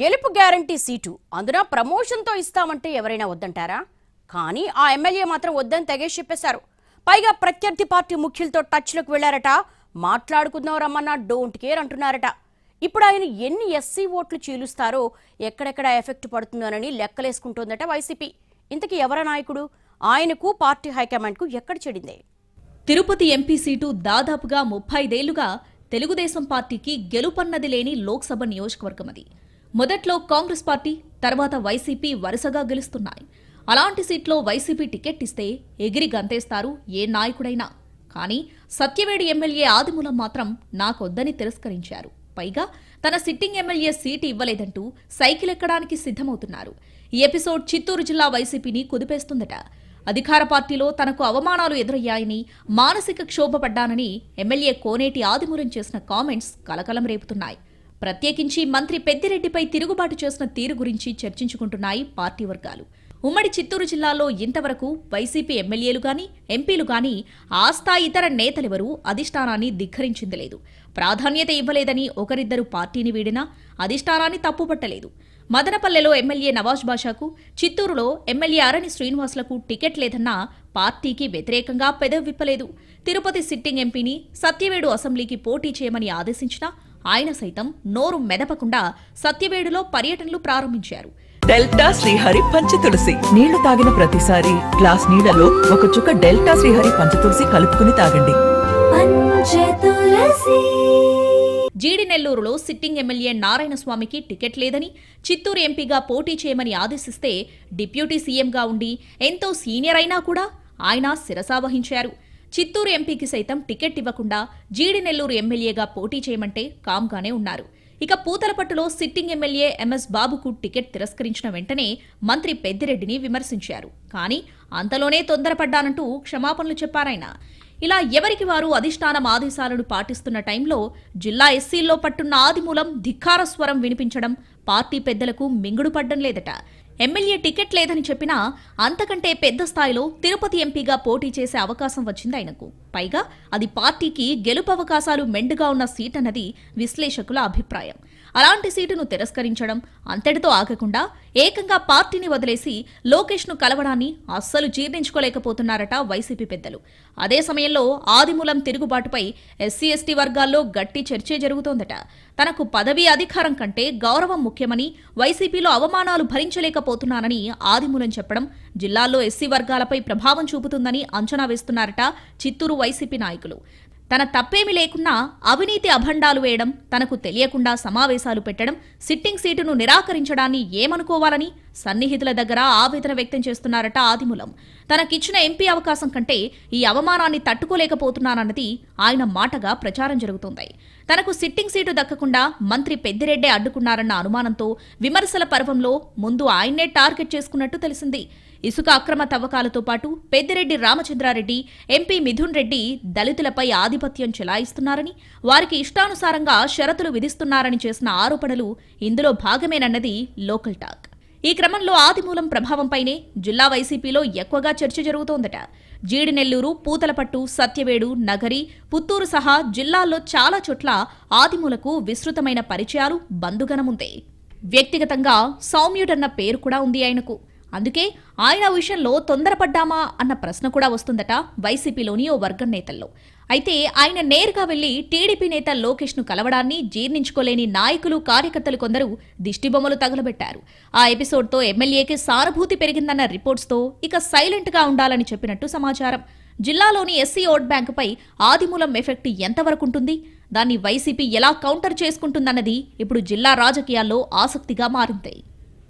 గెలుపు guarantee seat. అందున ప్రమోషన్తో ఇస్తామంటే ఎవరైనా వద్దంటారా? కానీ ఆ ఎమ్మెల్యే మాత్రం వద్దని తెగేసి చెప్పేశారు. పైగా ప్రత్యర్థి పార్టీ ముఖ్యులతో టచ్లోకి వెళ్ళారట మాట్లాడుకుందాం రమ్మన్నా డోంట్ కేర్ అంటున్నారట. ఇప్పుడు ఆయన ఎన్ని ఎస్సీ ఓట్లు చీలుస్తారో ఎక్కడెక్కడ ఎఫెక్ట్ పడుతుందోనని లెక్కలేసుకుంటోందట వైసీపీ. ఇంతకీ ఎవర నాయకుడు? ఆయనకు పార్టీ హైకమాండ్కు ఎక్కడ చెడిందే? తిరుపతి ఎంపీ సీటు దాదాపుగా ముప్పై ఐదేళ్ళుగా తెలుగుదేశం పార్టీకి గెలుపన్నది లేని లోక్సభ నియోజకవర్గం అది మొదట్లో కాంగ్రెస్ పార్టీ తర్వాత వైసీపీ వరుసగా గెలుస్తున్నాయి. అలాంటి సీట్లో వైసీపీ టికెట్ ఇస్తే ఎగిరి గంతేస్తారు ఏ నాయకుడైనా. కానీ సత్యవేడి ఎమ్మెల్యే ఆదిమూలం మాత్రం నాకొద్దని తిరస్కరించారు. పైగా తన సిట్టింగ్ ఎమ్మెల్యే సీటు ఇవ్వలేదంటూ సైకిల్ ఎక్కడానికి సిద్ధమవుతున్నారు. ఈ ఎపిసోడ్ చిత్తూరు జిల్లా వైసీపీని కుదిపేస్తుందట. అధికార పార్టీలో తనకు అవమానాలు ఎదురయ్యాయని మానసిక క్షోభపడ్డానని ఎమ్మెల్యే కోనేటి ఆదిమూలం చేసిన కామెంట్స్ కలకలం రేపుతున్నాయి. ప్రత్యేకించి మంత్రి పెద్దిరెడ్డిపై తిరుగుబాటు చేసిన తీరు గురించి చర్చించుకుంటున్నాయి పార్టీ వర్గాలు. ఉమ్మడి చిత్తూరు జిల్లాలో ఇంతవరకు వైసీపీ ఎమ్మెల్యేలు గాని ఎంపీలు గాని ఆ స్థాయి ఇతర నేతలెవరూ అధిష్టానాన్ని ధిక్కరించింది లేదు. ప్రాధాన్యత ఇవ్వలేదని ఒకరిద్దరు పార్టీని వీడినా అధిష్టానాన్ని తప్పుపట్టలేదు. మదనపల్లెలో ఎమ్మెల్యే నవాజ్ బాషాకు చిత్తూరులో ఎమ్మెల్యే అరణి శ్రీనివాసులకు టికెట్ లేదన్నా పార్టీకి వ్యతిరేకంగా పెదవి విప్పలేదు తిరుపతి సిట్టింగ్ ఎంపీని సత్యవేడు అసెంబ్లీకి పోటీ చేయమని ఆదేశించినా ఆయన సైతం నోరు మెదపకుండా సత్యవేడులో పర్యటనలు ప్రారంభించారు. డెల్టా శ్రీహరి పంచతులసి. నీళ్ళు తాగిన ప్రతిసారి గ్లాస్ నీళ్ళలో ఒక చుక్క డెల్టా శ్రీహరి పంచతులసి కలుపుకుని తాగండి. పంచతులసి. జీడి నెల్లూరులో సిట్టింగ్ ఎమ్మెల్యే నారాయణస్వామికి టికెట్ లేదని చిత్తూరు ఎంపీగా పోటీ చేయమని ఆదేశిస్తే డిప్యూటీ సీఎంగా ఉండి ఎంతో సీనియర్ అయినా కూడా ఆయన శిరసావహించారు. చిత్తూరు ఎంపీకి సైతం టికెట్ ఇవ్వకుండా జీడి నెల్లూరు ఎమ్మెల్యేగా పోటీ చేయమంటే కామ్గానే ఉన్నారు. ఇక పూతలపట్టులో సిట్టింగ్ ఎమ్మెల్యే ఎంఎస్ బాబుకు టికెట్ తిరస్కరించిన వెంటనే మంత్రి పెద్దిరెడ్డిని విమర్శించారు. కానీ అంతలోనే తొందరపడ్డానంటూ క్షమాపణలు చెప్పారాయన ఇలా ఎవరికి వారు అధిష్టానం ఆదేశాలను పాటిస్తున్న టైంలో జిల్లా ఎస్సీల్లో పట్టున్న ఆదిమూలం ధిక్కార స్వరం వినిపించడం పార్టీ పెద్దలకు మింగుడు పడ్డం లేదట. ఎమ్మెల్యే టికెట్ లేదని చెప్పినా అంతకంటే పెద్ద స్థాయిలో తిరుపతి ఎంపీగా పోటీ చేసే అవకాశం వచ్చింది ఆయనకు. పైగా అది పార్టీకి గెలుపు అవకాశాలు మెండుగా ఉన్న సీట్ అన్నది విశ్లేషకుల అభిప్రాయం. అలాంటి సీటును తిరస్కరించడం అంతటితో ఆగకుండా ఏకంగా పార్టీని వదిలేసి లోకేష్ను కలవడాన్ని అస్సలు జీర్ణించుకోలేకపోతున్నారట వైసీపీ పెద్దలు. అదే సమయంలో ఆదిమూలం తిరుగుబాటుపై ఎస్సీ ఎస్టీ వర్గాల్లో గట్టి చర్చే జరుగుతోందట. తనకు పదవీ అధికారం కంటే గౌరవం ముఖ్యమని వైసీపీలో అవమానాలు భరించలేకపోతున్నానని ఆదిమూలం చెప్పడం జిల్లాల్లో ఎస్సీ వర్గాలపై ప్రభావం చూపుతుందని అంచనా వేస్తున్నారట చిత్తూరు వైసీపీ నాయకులు. తన తప్పేమీ లేకున్నా అవినీతి అభండాలు వేయడం తనకు తెలియకుండా సమావేశాలు పెట్టడం సిట్టింగ్ సీటును నిరాకరించడాన్ని ఏమనుకోవాలని సన్నిహితుల దగ్గర ఆవేదన వ్యక్తం చేస్తున్నారట ఆదిమూలం. తనకిచ్చిన ఎంపీ అవకాశం కంటే ఈ అవమానాన్ని తట్టుకోలేకపోతున్నానన్నది ఆయన మాటగా ప్రచారం జరుగుతోంది. తనకు సిట్టింగ్ సీటు దక్కకుండా మంత్రి పెద్దిరెడ్డే అడ్డుకున్నారన్న అనుమానంతో విమర్శల పర్వంలో ముందు ఆయన్నే టార్గెట్ చేసుకున్నట్టు తెలిసింది. ఇసుక అక్రమ తవ్వకాలతో పాటు పెద్దిరెడ్డి రామచంద్రారెడ్డి ఎంపీ మిథున్ రెడ్డి దళితులపై ఆధిపత్యం చెలాయిస్తున్నారని వారికి ఇష్టానుసారంగా షరతులు విధిస్తున్నారని చేసిన ఆరోపణలు ఇందులో భాగమేనన్నది లోకల్ టాక్. ఈ క్రమంలో ఆదిమూలం ప్రభావంపైనే జిల్లా వైసీపీలో ఎక్కువగా చర్చ జరుగుతోందట. జీడినెల్లూరు పూతలపట్టు సత్యవేడు నగరి పుత్తూరు సహా జిల్లాల్లో చాలా చోట్ల ఆదిమూలకు విస్తృతమైన పరిచయాలు బంధుగణముంది. వ్యక్తిగతంగా సౌమ్యుడన్న పేరు కూడా ఉంది ఆయనకు. అందుకే ఆయన విషయంలో తొందరపడ్డామా అన్న ప్రశ్న కూడా వస్తుందట వైసీపీలోని ఓ వర్గం నేతల్లో. అయితే ఆయన నేరుగా వెళ్ళి టీడీపీ నేత లోకేష్ను కలవడాన్ని జీర్ణించుకోలేని నాయకులు కార్యకర్తలు కొందరు దిష్టిబొమ్మలు తగలబెట్టారు. ఆ ఎపిసోడ్తో ఎమ్మెల్యేకి సానుభూతి పెరిగిందన్న రిపోర్ట్స్తో ఇక సైలెంట్గా ఉండాలని చెప్పినట్టు సమాచారం. జిల్లాలోని ఎస్సీ ఓట్ బ్యాంకుపై ఆదిమూలం ఎఫెక్ట్ ఎంతవరకు ఉంటుంది? దాన్ని వైసీపీ ఎలా కౌంటర్ చేసుకుంటుందన్నది ఇప్పుడు జిల్లా రాజకీయాల్లో ఆసక్తిగా మారింది.